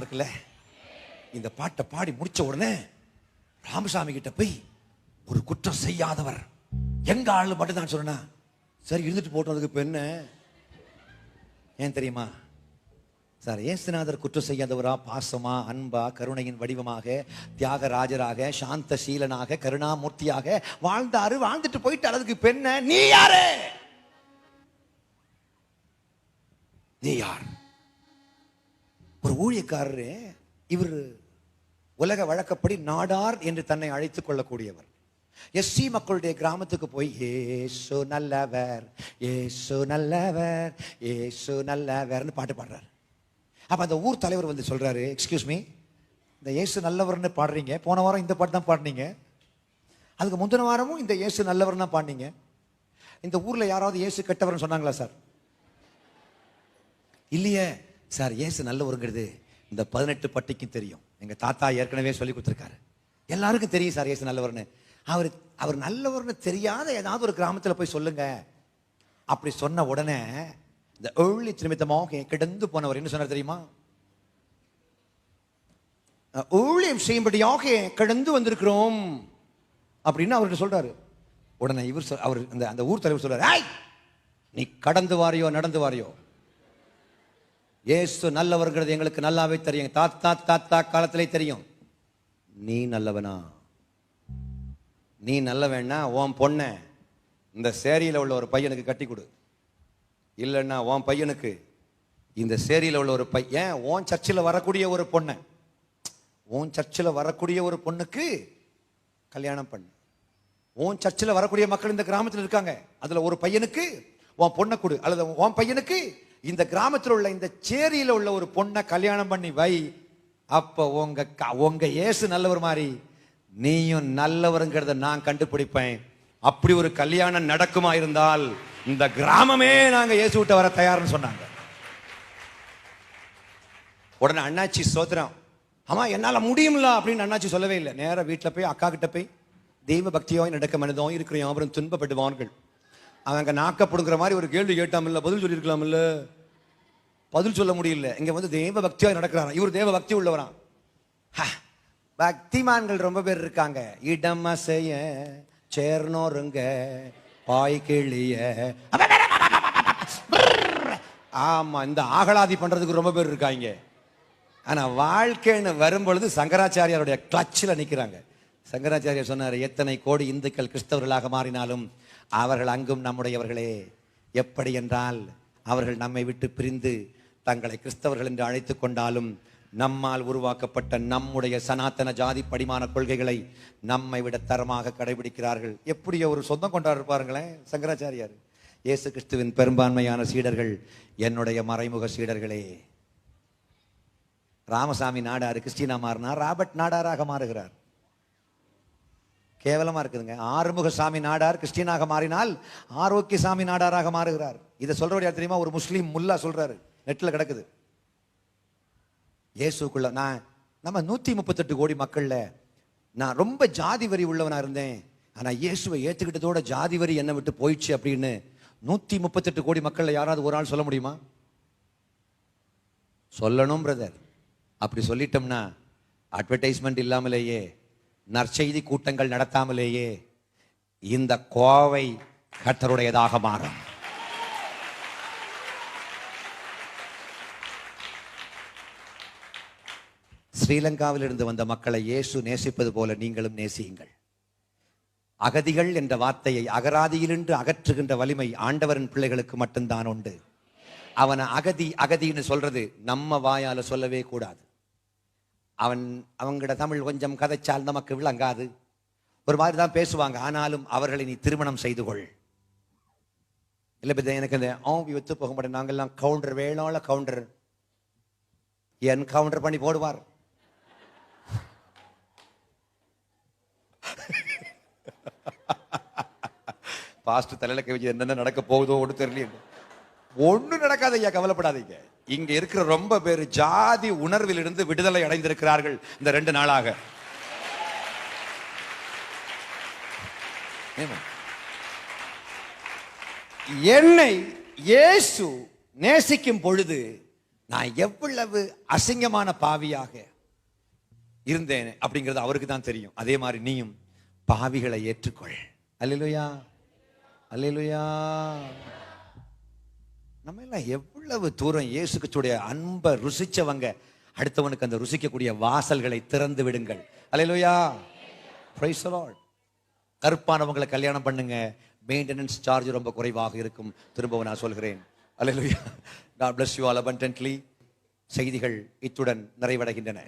இருக்குல்ல இந்த பாட்டை பாடி முடிச்ச உடனே ராமசாமி கிட்ட போய் ஒரு குற்றம் செய்யாதவர். எங்க ஆளு மட்டும் தான் சொன்னா சரி இருந்துட்டு போட்டதுக்கு அதுக்கு இப்ப என்ன? ஏன் தெரியுமா? சார் ஏசுநாதர் குற்றம் செய்யாதவரா? பாசமா அன்பா கருணையின் வடிவமாக தியாகராஜராக சாந்த சீலனாக கருணாமூர்த்தியாக வாழ்ந்தாரு வாழ்ந்துட்டு போயிட்டு அதுக்கு பெண்ண நீ யாரு? நீ யார்? ஊழியக்காரரு இவர் உலக வழக்கப்படி நாடார் என்று தன்னை அழைத்துக் கொள்ளக்கூடியவர். எஸ்சி மக்களுடைய கிராமத்துக்கு போய் ஏசு நல்லவர் ஏசு நல்லவர் ஏசு நல்லவர்னு பாட்டு பாடுறாரு. அப்ப அந்த ஊர் தலைவர் வந்து சொல்றாரு எக்ஸ்கியூஸ் மீ இந்த இயேசு நல்லவர்னு பாடுறீங்க போன வாரம் இந்த பாட்டு தான் பாடினீங்க. அதுக்கு முந்தின வாரமும் இந்த இயேசு நல்லவர்னு தான் பாடினீங்க. இந்த ஊர்ல யாராவது இயேசு கெட்டவர்னு சொன்னாங்களா சார்? இல்லையே சார் ஏசு நல்ல ஒருங்கிறது இந்த பதினெட்டு பட்டிக்கும் தெரியும். எங்கள் தாத்தா ஏற்கனவே சொல்லி கொடுத்துருக்காரு. எல்லாருக்கும் தெரியும் சார் ஏசு நல்லவர்னு அவர் அவர் நல்லவர்னு தெரியாத ஏதாவது ஒரு கிராமத்தில் போய் சொல்லுங்க. அப்படி சொன்ன உடனே இந்த ஏழு நிமித்தமாக கிடந்து போனவர் என்ன சொன்னார் தெரியுமா? ஊழியம் செய்யும்படியாக கிடந்து வந்திருக்கிறோம். அப்படின்னு அவர்கிட்ட சொல்றாரு. உடனே இவர் அவர் அந்த அந்த ஊர் தலைவர் சொல்றாரு ஆய் நீ கடந்து வாரியோ நடந்து வாரியோ? இயேசு நல்லவர்கிறது எங்களுக்கு நல்லாவே தெரியும். தாத்தா தாத்தா காலத்திலே தெரியும். நீ நல்லவனா? நீ நல்லவன்னா உன் பொண்ணை இந்த சேரியில் உள்ள ஒரு பையனுக்கு கட்டி கொடு. இல்லைன்னா உன் பையனுக்கு இந்த சேரியில் உள்ள ஒரு பையன் உன் சர்ச்சில் வரக்கூடிய ஒரு பொண்ணை. உன் சர்ச்சில் வரக்கூடிய ஒரு பொண்ணுக்கு கல்யாணம் பண்ணு. உன் சர்ச்சில் வரக்கூடிய மக்கள் இந்த கிராமத்தில் இருக்காங்க. அதில் ஒரு பையனுக்கு உன் பொண்ணை கொடு. அல்லது உன் பையனுக்கு இந்த கிராமத்தில் உள்ள இந்த சேரியில் உள்ள ஒரு பொண்ணை கல்யாணம் பண்ணி வை. அப்போ உங்க க- உங்க இயேசு நல்லவர் மாதிரி நீயும் நல்லவருங்கிறத நான் கண்டுபிடிப்பேன். அப்படி ஒரு கல்யாணம் நடக்குமா இருந்தால் இந்த கிராமமே நாங்கள் இயேசு விட்டு வர தயார்னு சொன்னாங்க. உடனே அண்ணாச்சி சோத்திரம் ஆமாம் என்னால் முடியும்ல? அப்படின்னு அண்ணாச்சி சொல்லவே இல்லை. நேராக வீட்டில் போய் அக்கா கிட்ட போய் தெய்வ பக்தியோ நடக்க மனிதோ இருக்கிறோம் அவரும் துன்பப்படுவார்கள். அவன் நாக்க பிடுங்குற மாதிரி ஒரு கேள்வி கேட்டாமில்ல பதில் சொல்லியிருக்கலாம்ல பதில் சொல்ல முடியல. இங்கே வந்து தெய்வ பக்தியாக நடக்கிறாராம். இவர் தேவ பக்தி உள்ளவரான் ஹ, பக்திமான்கள் ரொம்ப பேர் இருக்காங்க. இடம் அசைய சேர்னோருங்க பாய் கிளிய. ஆமா இந்த ஆகலாதி பண்றதுக்கு ரொம்ப பேர் இருக்காங்க. ஆனா வாழ்க்கைன்னு வரும்பொழுது சங்கராச்சாரியாருடைய கிளச்சில் நிற்கிறாங்க சங்கராச்சாரியார் சொன்னார் எத்தனை கோடி இந்துக்கள் கிறிஸ்தவர்களாக மாறினாலும் அவர்கள் அங்கும் நம்முடையவர்களே. எப்படி என்றால் அவர்கள் நம்மை விட்டு பிரிந்து தங்களை கிறிஸ்தவர்கள் என்று அழைத்து கொண்டாலும் நம்மால் உருவாக்கப்பட்ட நம்முடைய சனாத்தன ஜாதி படிமான கொள்கைகளை நம்மை விட தரமாக கடைபிடிக்கிறார்கள். எப்படி ஒரு சொந்தம் கொண்டாடு பாருங்களேன் சங்கராச்சாரியார். இயேசு கிறிஸ்துவின் பெரும்பான்மையான சீடர்கள் என்னுடைய மறைமுக சீடர்களே. ராமசாமி நாடார் கிறிஸ்டினா மாறினார் ராபர்ட் நாடாராக மாறுகிறார். கேவலமாக இருக்குதுங்க. ஆறுமுக சாமி நாடார் கிறிஸ்டியனாக மாறினால் ஆரோக்கிய சாமி நாடாராக மாறுகிறார். இதை சொல்றவர் யார் தெரியுமா? ஒரு முஸ்லீம் முல்லா சொல்கிறாரு நெட்டில் கிடக்குது. இயேசுக்குள்ள நான் நம்ம நூற்றி முப்பத்தெட்டு கோடி மக்களில் நான் ரொம்ப ஜாதி வரி உள்ளவனாக இருந்தேன். ஆனால் இயேசுவை ஏற்றுக்கிட்டதோட ஜாதி வரி என்னை விட்டு போயிடுச்சு அப்படின்னு நூற்றி முப்பத்தெட்டு கோடி மக்களில் யாராவது ஒரு ஆள் சொல்ல முடியுமா? சொல்லணும் பிரதர் அப்படி சொல்லிட்டோம்னா அட்வர்டைஸ்மெண்ட் இல்லாமலேயே நற்செய்தி கூட்டங்கள் நடத்தாமலேயே இந்த கோவை கட்டருடையதாக மாறும். ஸ்ரீலங்காவில் இருந்து வந்த மக்களை இயேசு நேசிப்பது போல நீங்களும் நேசியுங்கள். அகதிகள் என்ற வார்த்தையை அகராதியிலின்று அகற்றுகின்ற வலிமை ஆண்டவரின் பிள்ளைகளுக்கு மட்டும்தான் உண்டு. அவனை அகதி அகதின்னு சொல்றது நம்ம வாயால சொல்லவே கூடாது. அவன் அவங்களோட தமிழ் கொஞ்சம் கதைச்சால் நமக்கு விளங்காது. ஒரு மாதிரி தான் பேசுவாங்க. ஆனாலும் அவர்களை நீ திருமணம் செய்து கொள். இல்லை பிதா எனக்கு இந்த ஆவி ஒத்து போக மாட்டேன் நாங்கள்லாம் கவுண்டர் வேணால கவுண்டர். என் கவுண்டர் பண்ணி போடுவார். பாஸ்ட் தலையில கவிச்சு என்னென்ன நடக்க போகுதோ ஒன்று தெரியல ஒன்றும் நடக்காத ஐயா கவலைப்படாதீங்க. இங்க இருக்கிற ரொம்ப பேர் ஜாதி உணர்விலிருந்து விடுதலை அடைந்திருக்கிறார்கள் இந்த ரெண்டு நாளாக. என்னை இயேசு நேசிக்கும் பொழுது நான் எவ்வளவு அசிங்கமான பாவியாக இருந்தேன் அப்படிங்கிறது அவருக்கு தான் தெரியும். அதே மாதிரி நீயும் பாவிகளை ஏற்றுக்கொள். அல்லையா அல்லையா நம்ம எல்லாம் எவ்வளவு தூரம் இயேசு அன்பை ருசிச்சவங்க. அடுத்தவனுக்கு அந்த ருசிக்கக்கூடிய வாசல்களை திறந்து விடுங்கள். அலையிலோயா கருப்பானவங்களை கல்யாணம் பண்ணுங்க. மெயின்டெனன்ஸ் சார்ஜ் ரொம்ப குறைவாக இருக்கும். திரும்பவும் நான் சொல்கிறேன். Alleluia God bless you all abundantly. செய்திகள் இத்துடன் நிறைவடைகின்றன.